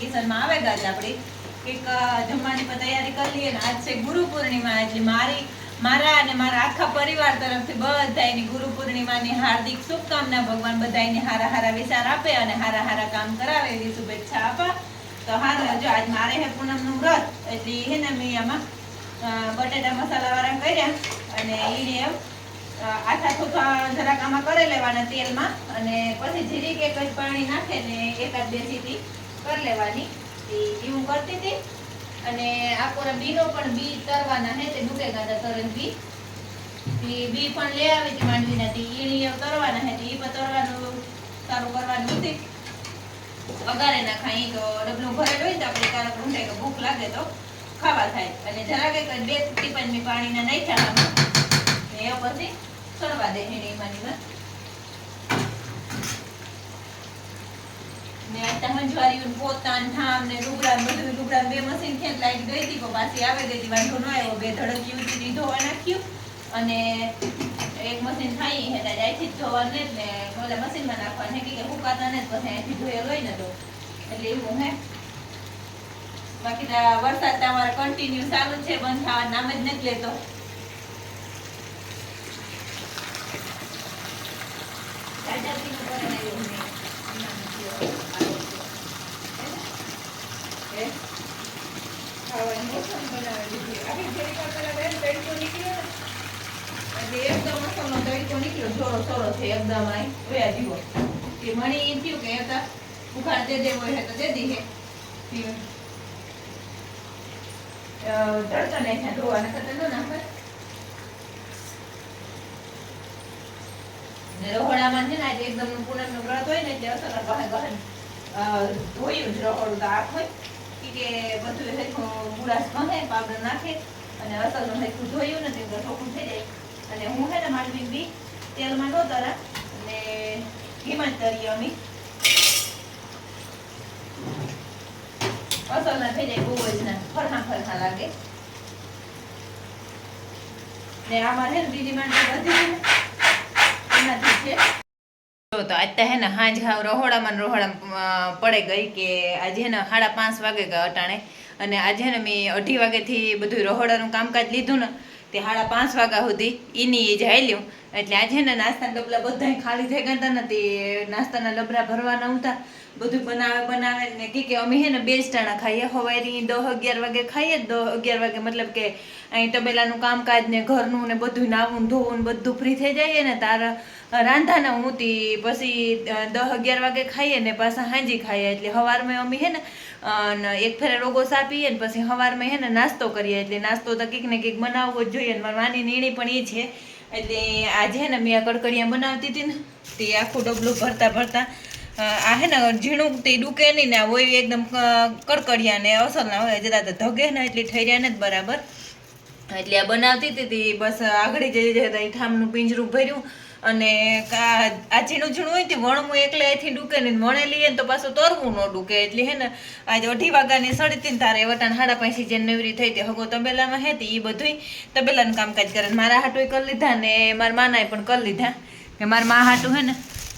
કિચનમાં આવે ગયા આપણી. કંઈક જમવાની પણ તૈયારી કરી લઈએ ને. આજ છે ગુરુ પૂર્ણિમા, એટલે મારી, મારા અને મારા આખા પરિવાર તરફથી બધાની ગુરુ પૂર્ણિમાની હાર્દિક શુભકામના ભગવાન બધાને હારા હારા વિચાર આપે અને હારા હારા કામ કરાવે એવી શુભેચ્છા આપા. તો હારું જો આજ મારે હે પૂનમનું વ્રત, એટલે હે ને મેં આમાં બટેટા મસાલા વાળા કર્યા અને એને એમ આથા થોથા જરાક આમાં કરી લેવાના તેલમાં અને પછી જીરીક એક જ પાણી નાખે ને એકાદ બે કરી લેવાની. ઈ હું કરતી હતી. અને આ પૂરા બીનો પણ બી તરવાના હે, તે ડૂકે ગાતા તરન બી. બી પણ લઈ આવી હતી માંડવીના, તે ઈ તરવાના હે, તે ઈ પણ તરવાનું સારું કરવાનું હતી વગારે ના ખાઈ તો ડબલું ભરેલું હોય તો આપણે કારક ઊંધાય કે ભૂખ લાગે તો ખાવા થાય. અને જરાક એક બે ટીપણ મેં પાણીના નાખ્યા. ને એ પછી સડવા દે એને એમાંની ને આ પોતાન ને ને લુગડા બધું લુગડા બે મશીન ખેંચ લાગી ગઈ હતી પાછી આવે ગઈ હતી વાંધો ન આવ્યો. બે ધડકી ની ધોવા નાખ્યું. અને એક મશીન થાય હે ત્યારે અહીંથી જ ધોવાનું ને ઓલા મશીનમાં નાખવાનું. કે હુકાતા ને પછી અહીંથી ધોયેલો હોય ને તો એટલે એવું હે. બાકી વરસાદ તમારે કન્ટિન્યુ ચાલુ છે, બંધ થવા નામ જ નથી લેતો. રાજાજીનું કરે ને એવું નહીં. હે? ખાવાની મોસમ ને, એટલે એકદમ મસાલો તડકો નીકળ્યો સોરો છે જીવો. ન રહોડામાં આજે એકદમ પૂનમનું વ્રત હોય ને એટલે અસર ગહન ગહન ધોયું જ રહોડું તો આખ હોય. કે બધું હેઠું ગુલાસ કહે પાવડર નાખે અને અસલનું હેઠું ધોયું ને તે ઠોકું થઈ જાય. અને હું હે ને માંડવી બી તેલમાં નો તરા અને ઘીમાં જ તરીએ અમે. અસલના થઈ જાય બહુ જ ના ફરખા ફરખા લાગે. ને આમાં છે ને બીજી માંડવી બધી એનાથી છે. તો આજ તો હે ને હાંજ હાવ રહોડામાં રહોડામાં પડે ગઈ કે આજે ને સાડા પાંચ વાગે ગયા અટાણે. અને આજે ને મેં અઢી વાગેથી બધું રહોડાનું કામકાજ લીધું ને, તે સાડા પાંચ વાગ્યા સુધી એની એ જ લ્યું એટલે આજે ને નાસ્તાના ડબલા બધા ખાલી થઈ ગયા હતા ને, તે નાસ્તાના ડબરા ભરવાના હતા. બધું બનાવે બનાવે ને કે કે અમે હે ને બે જ ટાણા ખાઈએ. હવારી દસ અગિયાર વાગે ખાઈએ દસ અગિયાર વાગે, મતલબ કે અહીં તબેલાનું કામકાજ ને ઘરનું ને બધું નાવું ધોવું ને બધું ફ્રી થઈ જાય ને, તાર રાંધાના હું તી પછી દસ અગિયાર વાગે ખાઈએ ને પાછા હાંજી ખાઈએ. એટલે સવારમાં અમે હે ને અને એક ફેરે રોગો સાપીએ ને પછી સવારમાં હે ને નાસ્તો કરીએ. એટલે નાસ્તો તો કંઈક ને કંઈક બનાવવો જ જોઈએ ને મારી વાની નીણી પણ એ છે. એટલે આજે ને મેં આ કડકડિયા બનાવતી હતી ને, તે આખું ડબલું ભરતા ભરતા આ હે ને ઝીણું તે ડૂકે નહીં ને હોય એકદમ કડકડિયા ને અસલના હોય. જતા તો ધગે ને એટલે રહ્યા ને જ બરાબર. એટલે આ બનાવતી હતી બસ આગળ એ ઠામનું પિંજરું ભર્યું. અને આ ઝીણું ઝીણું હોય તે વણવું એકલે અહીંથી ડૂકે ને વણે લઈએ ને તો પાછું તરવું ન ડૂકે. એટલે હે ને, આજે અઢી વાગ્યાની સડી તીન તારે વટાણ હાડા પાંચી જે નવરી થઈ હતી હગો તબેલામાં હતી એ બધુંય તબેલાનું કામકાજ કરે મારા હાટું કરી લીધા ને મારા માનાએ પણ કરી લીધા. કે મારા મા હાટું હે ને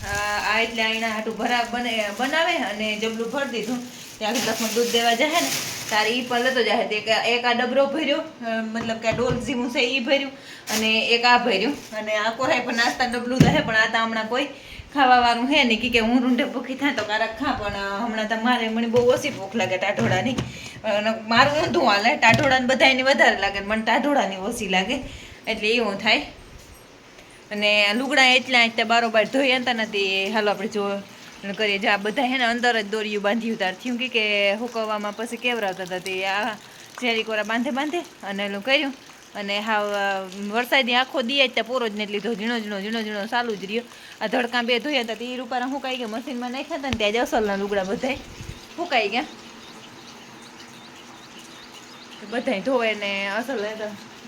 આ એટલે આઈના હાટું ભરા બને, બનાવે અને જબલું ભરી દીધું. ત્યાં ગ્લાસમાં દૂધ દેવા જાય ને, તારે એ પણ લેતો જાય એક એક આ ડબરો ભર્યો મતલબ કે આ ડોલ ઝીમું છે એ ભર્યું અને એક આ ભર્યું. અને આ કોરાય પણ નાસ્તા ડબલું રહે, પણ આ તો હમણાં કોઈ ખાવા વાળું હે નહીં. કે હું રૂંઢે ભૂખી થાય તો કારક ખા, પણ હમણાં તો મારે મને બહુ ઓછી ભૂખ લાગે ટાઢોળાની મારું ઊંધું હાલે ટાઢોળાને બધાને વધારે લાગે મને ટાઢોળાની ઓછી લાગે. એટલે એવું થાય. અને લુગડા એટલા એટલા બારોબાર ધોઈ હતા નથી હાલો આપણે જો કરીએ. જે આ બધા હે ને અંદર જ દોરીયું બાંધ્યું ઉતાર. થયું કે હુકવવામાં પછી કેવરાવતા હતા તે આ ઝેરી કોરા બાંધે બાંધે અને એનું કર્યું. અને હા વરસાદની વરસાદી આખો દી ત્યાં પૂરો જ નથી લીધો ઝીણો ઝીણો ઝીણો ઝીણો ચાલુ જ રહ્યો. આ ધડકા બે ધોયા હતા તે રૂપારા સુકાઈ ગયા. મશીનમાં નાખ્યા હતા ને ત્યાં જ અસલના લુગડા બધાય સુકાઈ ગયા. બધાય ધોવે ને અસલ હે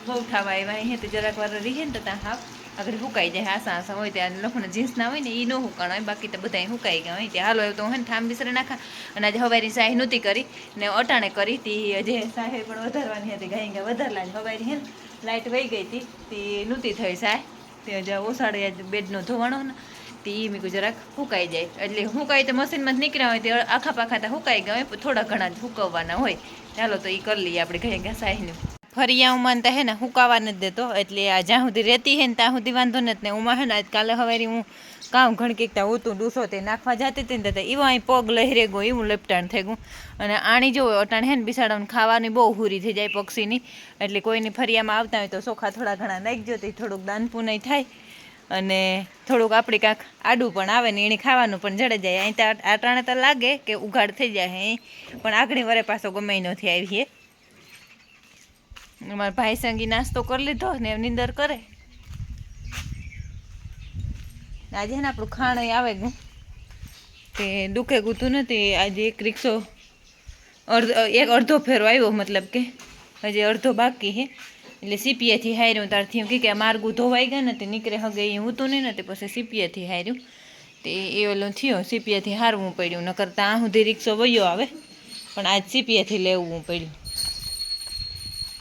બહુ ઠાવા આવ્યા. અહીં તો જરાક વાર રહીએ ને તો ત્યાં હાફ આગળ સુકાઈ જાય આસા આસા હોય ત્યાં લખણ જીન્સ ના હોય ને એ ન હુકાણ હોય, બાકી તો બધા સુકાઈ ગયા હોય. ત્યાં હાલો એવું તો હોય ને ઠામ બિસરે નાખા. અને આજે હવારી સાહી નહોતી કરી, ને અટાણે કરી તી જે સાહે પણ વધારવાની હતી, ગાઈ ગયા વધારલા હવારી હે લાઈટ વહી ગઈ હતી તે નહોતી થઈ સાય તે જે ઓસાડે બેડનો ધોવાણો ને, તે મેં કીધું જરાક હુકાઈ જાય. એટલે હુકાઈ તો મશીનમાં જ નીકળ્યા હોય, તે આખા પાખા તો સુકાઈ ગયા હોય થોડા ઘણા જ હુકવવાના હોય. ચાલો તો એ કરી લઈએ આપણે ઘરે ઘસાઈને ફરિયામાં તો હે ને હુકાવા નથી દેતો. એટલે આ જ્યાં સુધી રહેતી હે ને ત્યાં સુધી વાંધો નથી. ને ઉમાં હે ને કાલે હવારી હું કામ ઘણકીકતા ઉતું ડૂસો તે નાખવા જતી હતી ને તો એવો અહીં પગ લહેરે ગયો એવું લપટાણ થઈ ગયું. અને આણી જો અટાણ હે ને બિસાડાને ખાવાની બહુ હુરી થઈ જાય પક્ષીની. એટલે કોઈની ફરિયામાં આવતા હોય તો ચોખા થોડા ઘણા નાખજો તો થોડુંક દાન પુનય થાય. અને થોડુંક આપણી કાંક આડું પણ આવે ને એણે ખાવાનું પણ જડે જાય. અહીં તો આટાણે તો લાગે કે ઉઘાડ થઈ જાય પણ આગળ વરે પાછો ગમે નથી આવીએ. અમારા ભાઈ સંગી નાસ્તો કરી લીધો ને એમની નીંદર કરે. આજે ને આપણું ખાણ આવે ગયું તે દુખે ગુતું નથી, આજે એક રિક્ષો અડધો એક અડધો ફેરો આવ્યો, મતલબ કે હજી અડધો બાકી હે એટલે સીપીએથી હાર્યું તારથી એમ કે માર્ગું ધોવાઈ ગયા નથી નીકળે હગે એ હું તો નહીં ને તે પછી સીપીએથી હાર્યું. તે એ ઓલો થયો, સીપીએથી હારવું પડ્યું ન કરતાં આ સુધી રિક્ષો વયો આવે. પણ આજ સીપીએથી લેવું પડ્યું.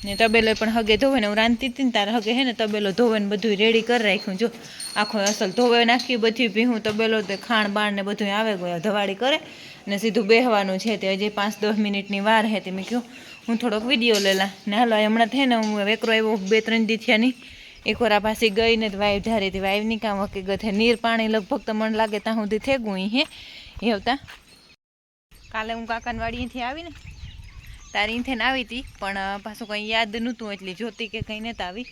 ને તબેલો પણ હગે ધોવે ને હું રાંધતી હતી ને તારે હગે હે ને તબેલો ધોવે ને બધું રેડી કરી રાખ્યું. જો, આખો અસલ ધોવે નાખી બધી ભીહું તબેલો તે ખાણ બાણ ને બધું આવે ગયો ધવાડી કરે ને સીધું બેહવાનું છે તે હજી પાંચ દસ મિનિટની વાર હે તે. મેં કહ્યું હું થોડોક વીડિયો લેલા ને હાલો, હમણાં થઈને હું વેકરો આવ્યો બે ત્રણ દી થયા નહીં એક વાર પાછી ગઈ ને વાઈવ ધારી હતી વાઈવની કામ હકીકત હે. નીર પાણી લગભગ તો મને લાગે ત્યાં સુધી થઈ ગયું હે. એ આવતા. કાલે હું કાકાનવાડીથી આવીને તારી થઈને આવી હતી પણ પાછું કંઈ યાદ નહોતું એટલે જોતી કે કંઈ નહોતા આવી.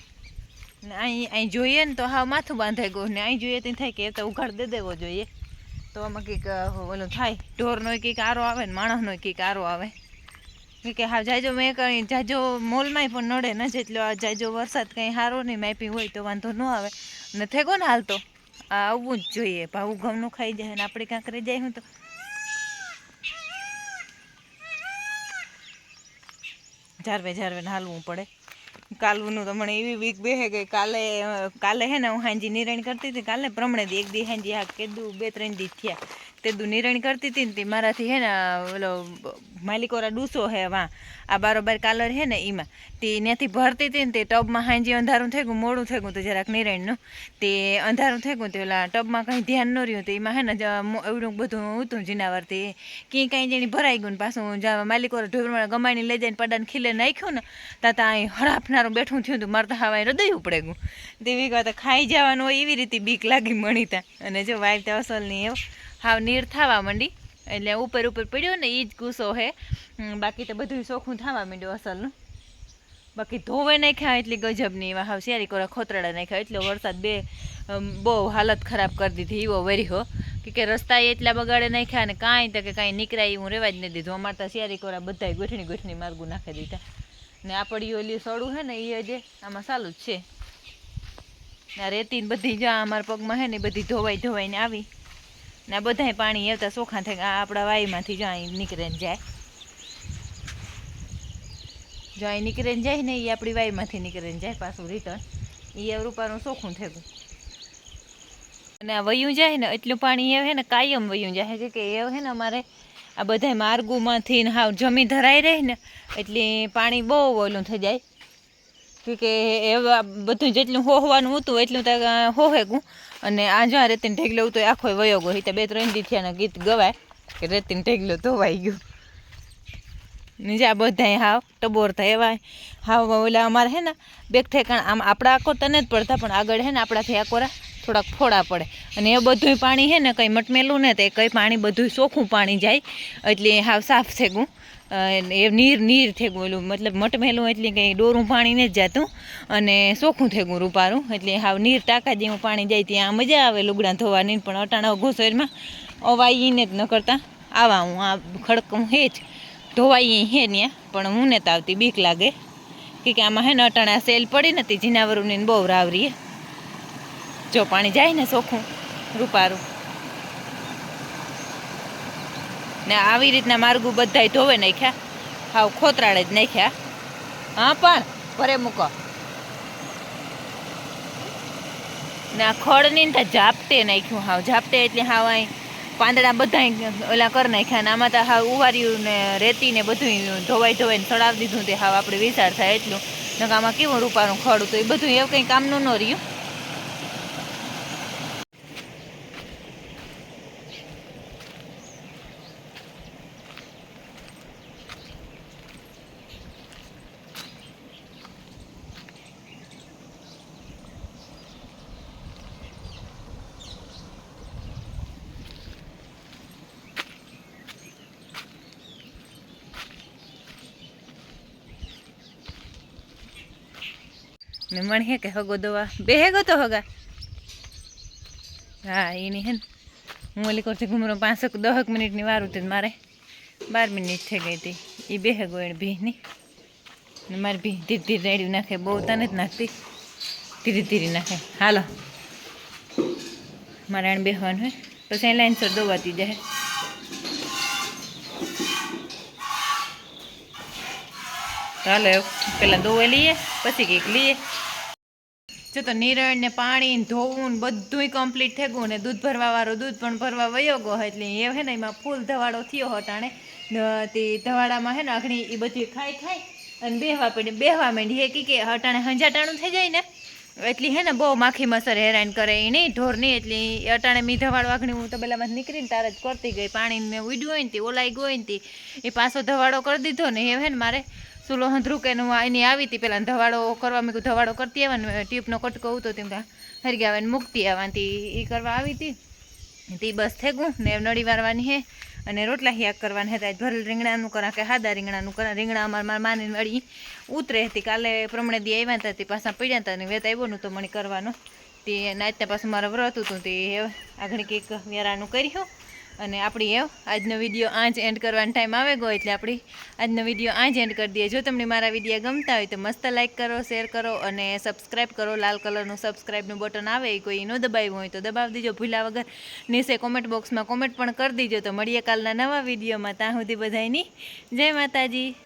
ને અહીં અહીં જોઈએ ને તો હા માથું બાંધાઈ ગયું. ને અહીં જોઈએ તો થાય કે એ તો ઉઘાડ દે દેવો જોઈએ. તો આમાં કંઈક ઓલું થાય, ઢોરનો કંઈક આરો આવે ને માણસનો કંઈક આરો આવે. કે હા જાજો, મેં કંઈ જાજો મોલમાંય પણ નડે ન જેટલો આ જાજો વરસાદ કંઈ સારો નહીં, માપી હોય તો વાંધો ન આવે. ને થેગો ને હાલ તો આ આવવું જ જોઈએ. ભાવું ઘઉંનું ખાઈ જાય ને આપણે કાંક રહી જાય હું તો. જારવે જારવે હાલવું પડે. કાલનું તો મને એવી વીક બેહે કે કાલે કાલે હે ને હું હાંજી નિરણ કરતી હતી. કાલે પ્રમણે એક દી હાંજી આ કીધું બે ત્રણ દી થયા. તે દુ નિરણ કરતી હતી ને તે મારાથી હે ને ઓલો માલિકોરા ડૂસો હે વાં, આ બારોબાર કાલર હે ને એમાં તે ત્યાંથી ભરતી હતી ને તે ટબમાં હાંજી અંધારું થઈ ગયું, મોડું થઈ ગયું તો જરાક નિરણનું, તે અંધારું થઈ ગયું તે ઓલા ટબમાં કંઈ ધ્યાન ન રહ્યું તો એમાં હે ને એવડું બધું હતું જીનાવરથી કંઈ કાંઈ જેની ભરાઈ ગયું ને પાછું જ્યાં માલિકોરા ઢોરમાં ગમાણી લઈ જઈને પડાને ખીલે નાખ્યું ને ત્યાં ત્યાં અહીં હરાફનારું બેઠું થયું હતું મારતા હવાય હૃદય ઉપડે ગયું. તેવી વાત ખાઈ જવાનું હોય એવી રીતે બીક લાગી મણીતા. અને જો તો અસલની એવું હાવ નીર થવા માંડી. એટલે ઉપર ઉપર પડ્યો ને એ જ ગુસ્સો હે. બાકી તો બધું ચોખ્ખું થવા માંડ્યું અસલનું. બાકી ધોવે નાખ્યા એટલી ગજબની, એવા હાવ શિયારી કોરા ખોતરાડા નાખ્યા. એટલો વરસાદ બે બહુ હાલત ખરાબ કરી દીધી એવો વર્યો કે કે રસ્તા એટલા બગાડે નાખ્યા ને કાંઈ તો કે કાંઈ નીકળાય હું રેવા જ નહીં દીધું. અમારે તો કોરા બધા ગોઠણી ગોઠણી માર્ગું નાખી દીધા. ને આ પડી ઓલી સડું હે ને એ જે આમાં સારું જ છે. ને રેતી બધી, જ્યાં અમારા પગમાં હે ને બધી ધોવાઈ ધોવાઈને આવી. ને બધાય પાણી આવતા ચોખા થઈ આપણા વાઈમાંથી જો અહીં નીકળે જાય. જો અહીં નીકળે ને જાય ને એ આપણી વાયુમાંથી નીકળે ને જાય પાછું રિટર્ન એ રૂપાનું ચોખ્ખું થયું. અને આ વયું જાય ને એટલું પાણી એવું હે ને કાયમ વયું જાય કે એવું હે ને અમારે આ બધા માર્ગોમાંથી ને હાવ જમી ધરાઈ રહી ને એટલે પાણી બહુ ઓલું થઈ જાય. કે એવા બધું જેટલું હોવાનું હતું એટલું તો હોહે ગયું. અને આ જ્યાં રેતીને ઢેગલો તો આખો વયો ગયો તો બે ત્રણ દી થયા ગીત ગવાય કે રેતીને ઢેગલો ધોવાઈ ગયું. નીચે આ બધા હાવ ટબોરતા એવા હાવ ઓલા અમારે હે ને, બેક ઠેકાણ આમ આપણા આખો તને જ પડતા, પણ આગળ હે ને આપણાથી આકોરા થોડાક ફોડા પડે. અને એ બધું પાણી હે ને કંઈ મટમેલું ને તે કંઈ પાણી બધું ચોખ્ખું પાણી જાય, એટલે હાવ સાફ છે ગયું એ નીર નીર થઈ ગયું ઓલું, મતલબ મટમેલું એટલે કંઈ ડોરું પાણી નથી જતું અને ચોખ્ખું થઈ રૂપારું. એટલે હાવ નીર ટાંકા જેવું પાણી જાય ત્યાં મજા આવે લુગડા ધોવાની, પણ અટાણા ઘોસરમાં અવાઈને જ ન કરતા. આવા હું, આ ખડકું હે જ ધોવાઈ હે ત્યાં પણ હું ને આવતી, બીક લાગે. કે આમાં હે ને અટાણા સેલ પડી નથી જીનાવરુની બહુ રાવરીએ. જો પાણી જાય ને ચોખ્ખું રૂપારું. ને આવી રીતના માર્ગું બધાય ધોવે નાખ્યા. હાવ ખોતરાડે જ નાખ્યા. હા, પણ ભરે મૂકો. ને આ ખડની ને ઝાપટે નાખ્યું હાવ. ઝાપટે એટલે હાવ અહીં પાંદડા બધા ઓલા કરી નાખ્યા ને આમાં તો હાવ ઉવાર્યું ને રેતી ને બધું ધોવાઈ ધોવાઈને ચડાવી દીધું તે હાવ. આપણે વિચાર થાય એટલું. નકામાં કેવું રૂપાનું ખડું તો એ બધું એવું કંઈ કામનું ન રહ્યું. ને મણીએ કે હગો દવા. બે હેગો તો હગા. હા, એની હે ને. હું ઓલી કરતી ઘૂમરો પાંચક દહક મિનિટની વાર હતી મારે બાર મિનિટ થઈ ગઈ હતી. એ બે હેગો એને ભીની ને મારી ભી ધીરે ધીરે રેડી નાખે. બહુ તને જ નાખતી. ધીરે ધીરે નાખે. હાલો. મારે આને બેહવાનું હોય પછી લાઈન સર દોવાતી જાય. ચાલો પેલા દોવે લઈએ, પછી કંઈક લઈએ. જો તો નિરણ ને પાણી ધોવું ને બધુંય કમ્પ્લીટ થઈ ગયું ને દૂધ ભરવા વાળો દૂધ પણ ભરવા વયો ગયો એટલે એ હે ને એમાં ફૂલ ધવાડો થયો હટાણે તે ધવાડામાં હે ને અઘણી એ બધી ખાઈ ખાઈ અને બેહવા પડી. બેહવા માંડી હે કે હટાણે હંજાટાણું થઈ જાય ને. એટલી હે ને બહુ માખી મસર હેરાન કરે એ નહીં ઢોરની એટલી અટાણે મી ધવાડો વાઘણી હું તો પેલામાં નીકળીને તાર જ કરતી ગઈ. પાણીને મેં ઉડ્યું હોય ને તે ઓલાઈ ગયો હોય ને તે. એ પાછો ધવાડો કરી દીધો ને એ હે ને મારે. સુલો હંધરું કે હું એની આવી હતી પેલા ધવાડો કરવા મેં ધવાડો કરતી આવવાનું ટ્યુબનો કટકો હતો તેમ ત્યાં હરગી આવે ને મૂકતી આવવાની એ કરવા આવી હતી. તે બસ થેગું ને નળી વારવાની હે, અને રોટલા હિયાક કરવાના હતા. ભરેલ રીંગણાનું કરા કે હાદા રીંગણાનું કરા. રીંગણા અમારે મારા માની વળી ઉતરે હતી. કાલે પ્રમાણે દી આવ્યા હતા, તે પાછા પડ્યા હતા ને વેત આવ્યો તો મને કરવાનું. તે નાચતા પાછું મારે વ્રત હતું, તે આગળ કંઈક વેરાનું કર્યું. અને આપણી એવ આજનો વીડિયો આ એન્ડ કરવાનો ટાઈમ આવે ગયો એટલે આપણી આજનો વીડિયો આ જ એન્ડ કરી દઈએ. જો તમને મારા વીડિયો ગમતા હોય તો મસ્ત લાઇક કરો શેર કરો અને સબસ્ક્રાઈબ કરો. લાલ કલરનું સબસ્ક્રાઈબનું બટન આવે, એ કોઈ ન દબાવ્યું હોય તો દબાવી દેજો. ભૂલા વગર નીચે કોમેન્ટ બોક્સમાં કોમેન્ટ પણ કરી દીજો. તો મળીએ કાલના નવા વિડીયોમાં ત્યાં સુધી બધાની જય માતાજી.